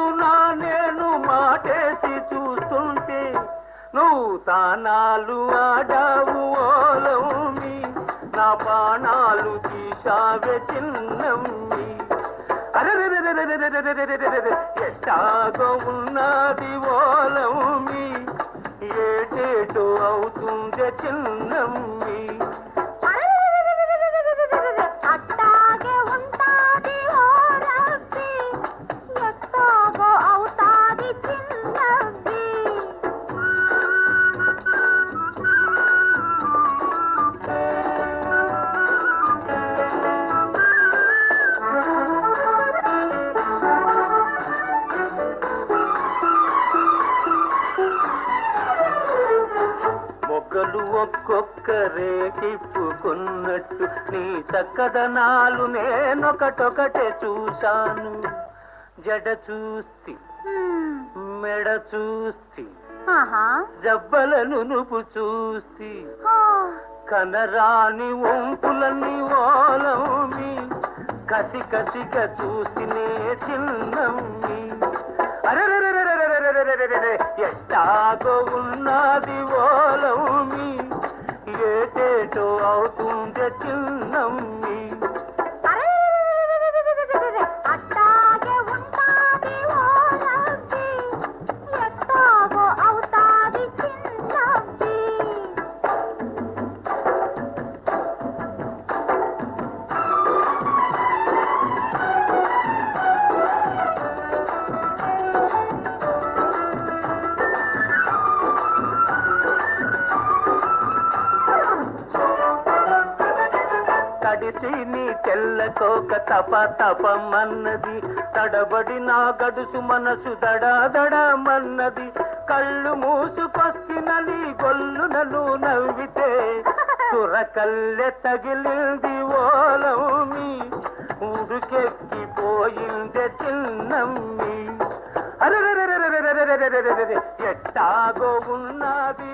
పొద్దునా నేను మాటేసి చూస్తుంటే నువ్వు తానాలు ఆడావు ఓలమ్మి నా బాణాలు తీసావే చిన్నమ్మి. ఎట్టాగో ఉన్నది ఓలమ్మి ఏటేటో అవుతుంది చిన్నమ్మి ఒక్కరే తిప్పుకున్నట్టు నీ చక్కదనాలు నేనొకటొకటే చూశాను. జడ చూస్తి మెడ చూస్తి జబ్బలను నువ్వు చూస్తి. కనరాని ఒంపులన్నీ ఓలమి కసి కసిగా చూసినే చిన్నమ్మి. అరే ఎట్టాగో ఉన్నది ఓలమ్మి ఏటేటో అవుతుంది చిన్నమ్మి తప తపమన్నది తడబడి నా గడుసు మనసు దడాదడమన్నది కళ్ళు మూసుకొస్తినని గొల్లునను నవ్వితే సురకల్లె తగిలింది ఓలౌమి ఉడుకెక్కిపోయింది చిన్నమ్మి అరే ఎట్టాగో ఉన్నది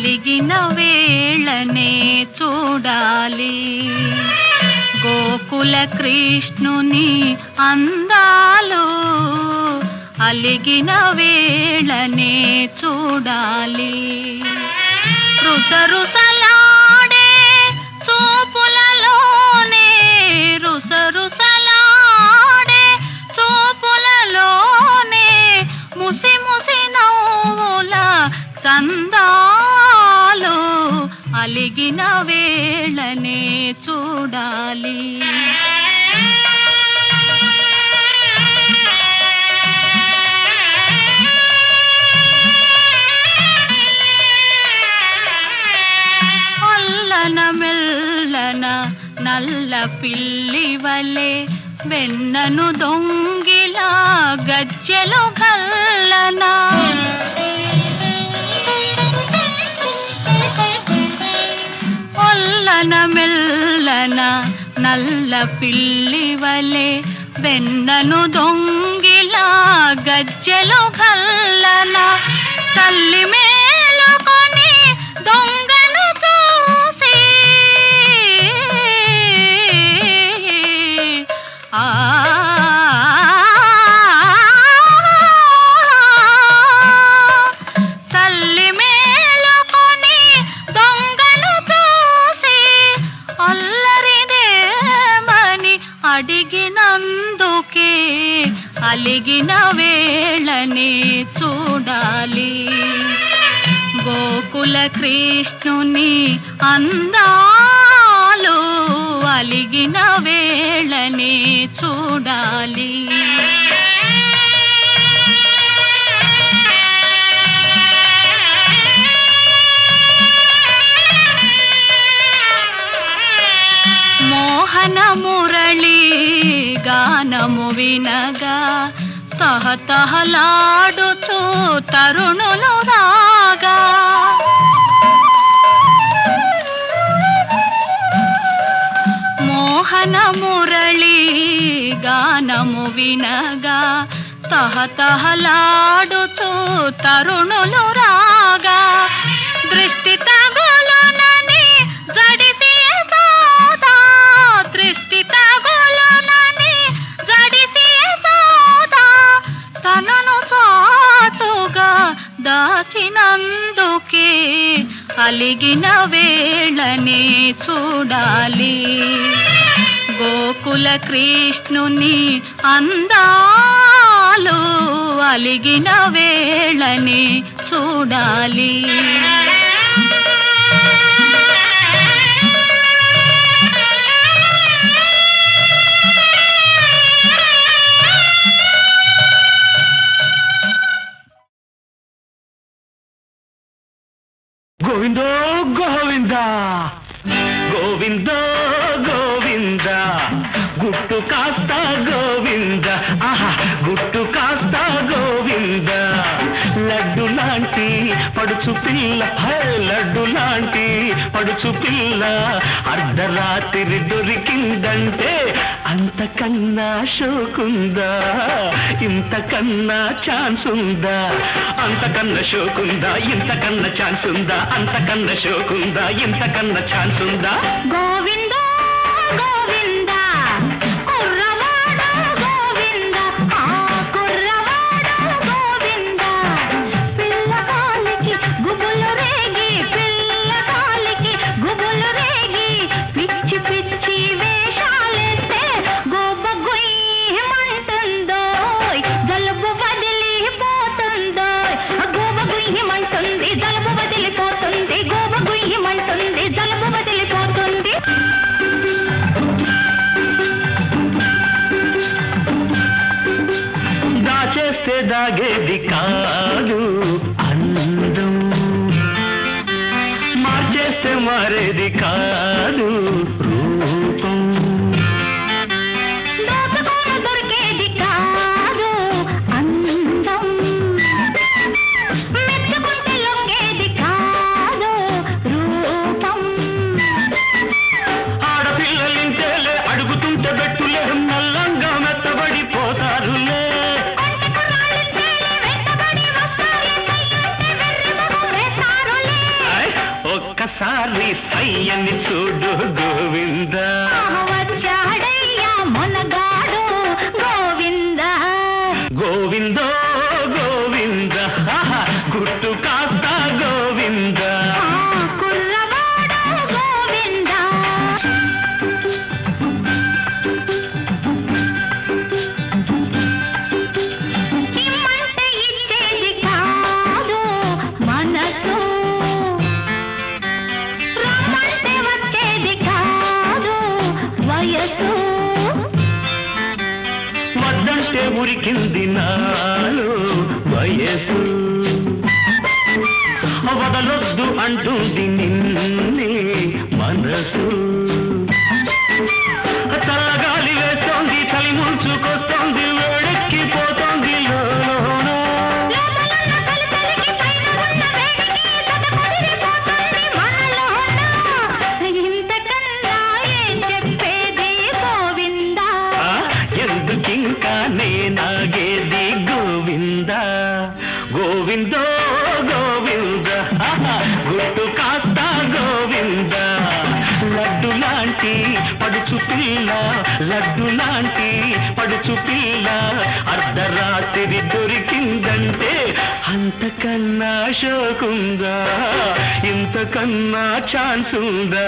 కలిగిన వేళనే చూడాలి. గోకుల కృష్ణుని అందాలు అలిగిన వేళనే చూడాలి. రుసరుసలాడే చూపులలోనే రుసరుసలాడే చూపులలోనే ముసి ముసి నవ్వుల చందా కలిగిన వేళనే చూడాలి. అల్లన మెల్లన నల్ల పిల్లి వలె వెన్నను దొంగిలా గజ్జెలు గల్లన? నల్ల పిల్లి వలె వెన్నను దొంగిలా గజ్జెలు గల్లన తల్లి మేలుకొని దొంగ కలిగిన వేళనే చూడాలి. గోకుల కృష్ణుని అందాలు అలిగిన వేళనే చూడాలి. మోహన మురళి గానము వినగా తహతహలాడుచు తరుణులు రాగా. మోహన మురళి గానము వినగా తహతహలాడుతూ తరుణులు రాగా. దృష్టి తగు దాచినందుకే అలిగిన వేళనే చూడాలి. గోకుల కృష్ణుని అందాలు అలిగిన వేళనే చూడాలి. గోవిందో గోవింద. గోవిందో గోవింద. గుట్టు కాస్త గోవింద. ఆహా గుట్టు కాస్త గోవింద. లడ్డు లాంటి పడుచు పిల్ల. లడ్డు లాంటి పడుచు పిల్ల. అర్ధరాత్రి దొరికిందంటే అంతకన్నా షోకుందా ఇంతకన్నా ఛాన్స్ ఉందా అంతకన్నా షోకుందా ఇంతకన్నా ఛాన్స్ ఉందా అంతకన్నా షోకుందా ఇంతకన్నా ఛాన్స్ ఉందా గోవింద দাগে అని చూడు గోవిందా. నిన్నే మనసు అంతకన్నా షోకుందా ఇంతకన్నా ఛాన్స్ ఉందా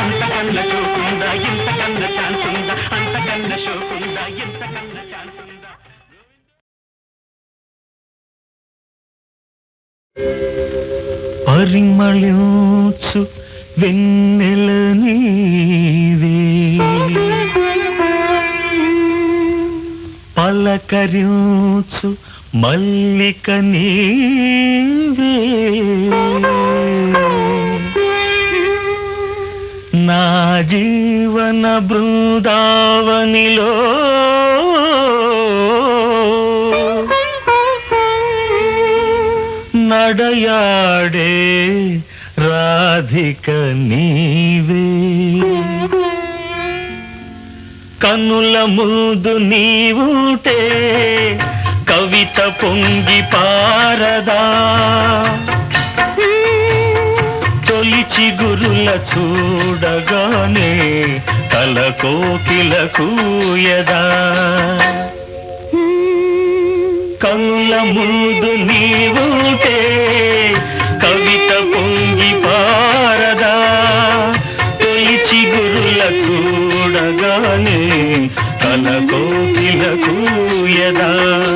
అంతకన్నా షోకుందా ఇంతకన్నా ఛాన్స్ ఉందా అంతకన్నా షోకుందా ఇంతకన్నా ఛాన్స్ ఉందా పరిమళించు వెన్నెల నీవే. పలకరించు మల్లిక నీవే. నా జీవన బృందావనిలో నడయాడే రాధిక నీవే. కన్నుల ముందు నీవుటే కవిత పొంగి పారదా. తొలిచి గురుల చూడగానే తల కోకిల కూయదా. కళ్ళ ముందు నీవుటే కవిత పొంగి పారదా. తొలిచి గురుల చూడగానే తల కోకిల కూయదా.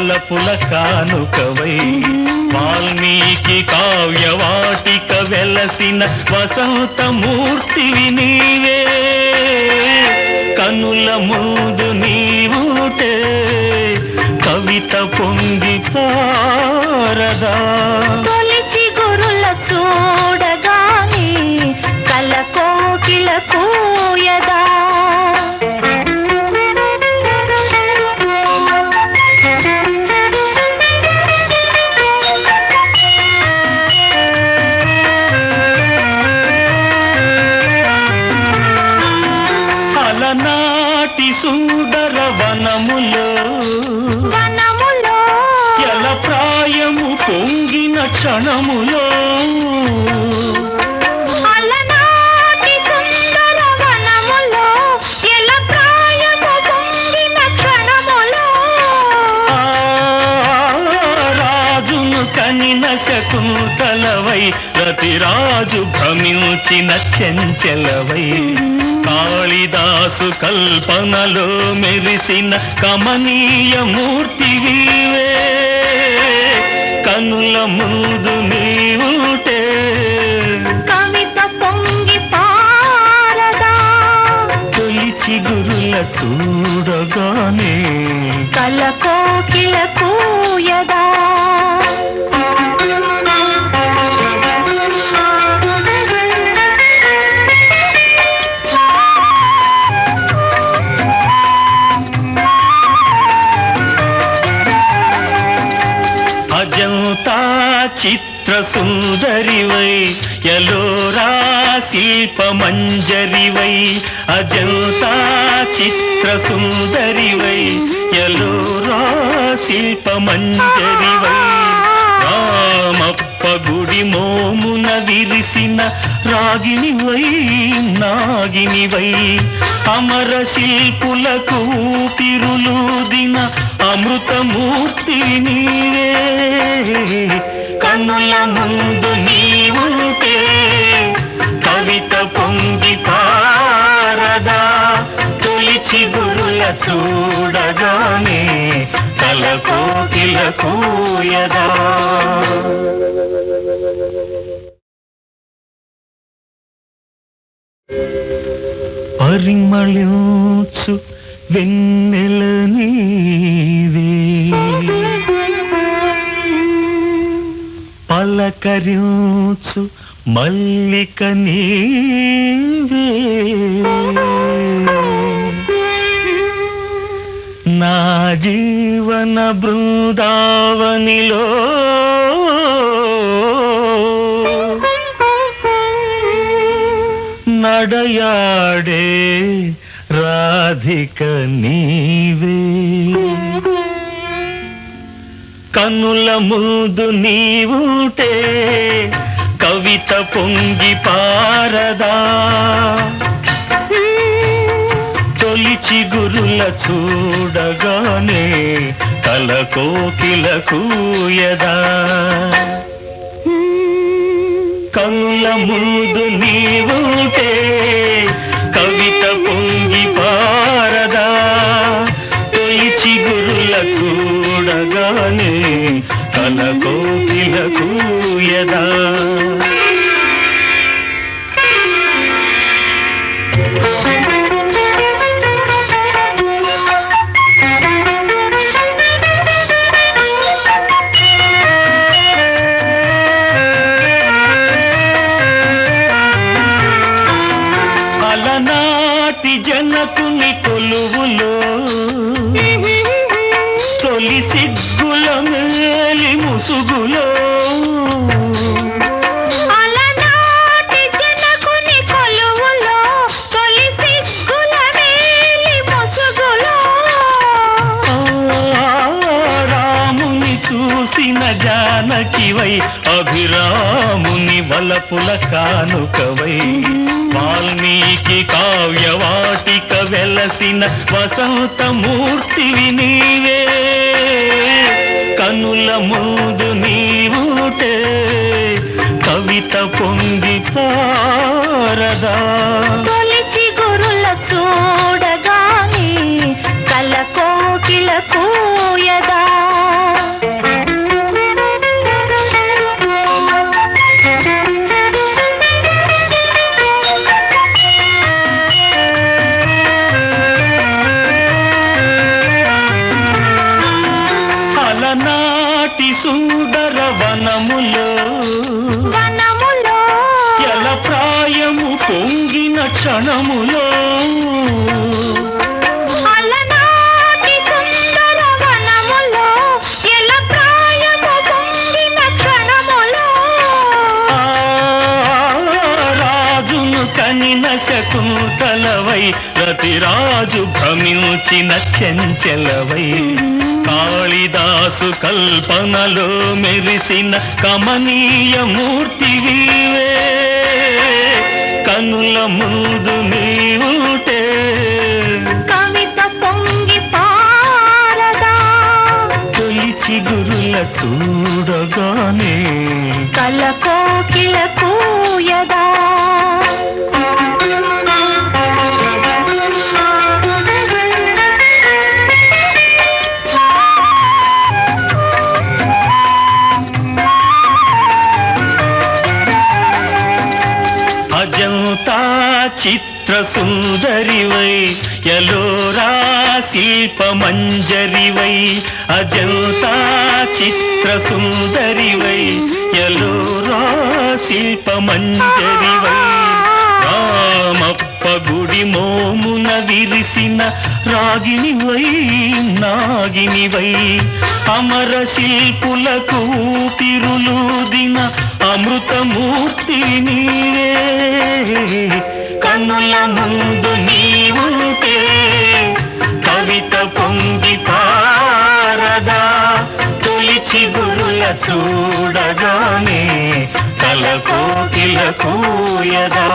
అభిరాముని కానుకవై. వాల్మీకి కావ్యవాటిక వెలసిన వసంతమూర్తివి నీవే. కనుల ముందు నీవుటే కవిత పొంగి పారదా. తొలిచి గురుల చూడగానే కల కోకిల వనములో కనిన శకుంతలవై రతిరాజు భ్రమించిన చెంచెలవై. కాళిదాసు కల్పనలో మెరిసిన కమనీయ మూర్తివీవే కన్నుల ముందు నీవుంటే. కవిత పొంగి పారదా. తొలిచి గురుల చూడగానే. కల కోకిల కూయదా. చిత్ర సుందరివై యలోరా శిల్ప మంజరివై అజంతా చిత్ర సుందరివై యలోరా రామప్ప గుడి మోమున విరిసిన రాగినివై నాగినివై. అమర శిల్పులకు ఊపిరులూదిన అమృతమూర్తి నీవే. కన్నుల ముందు నీవుంటే కవిత పొంగి పారదా తొలిచి గురుల చూడగానే తల కోకిల కూయదా. పరిమళించు వెన్నెల నీవే. పలకరించు మల్లిక నీవే. నా జీవన బృందావనిలో నడయాడే రాధిక నీ కనుల ముందు నీవుటే కవిత పొంగి పారదా. తొలిచి గురుల చూడగానే తల కోకిల కూయదా. కనుల ముందు నీవుటే వెలసిన కల్పనలో మెరిసిన కమనీయ మూర్తివీవే కనుల ముందు నీవుటే. కవిత పొంగి పారదా. తొలిచి గురుల చూడగానే. కల కోకిల కూయదా. అజంతా చిత్ర సుందరివై యలోరా శిల్ప మంజరివై అజంతా చిత్ర సుందరివై ఎలోరా శిల్ప మంజరివై రామప్ప గుడి మోమున విరిసిన రాగినివై నాగినివై. అమర శిల్పులకు ఊపిరులూదిన అమృతమూర్తి నీవే. కన్నుల ముందు నీవుంటే కవిత పొంగి పారదా తొలిచి గురుల చూడగానే తల కోకిల కూయదా.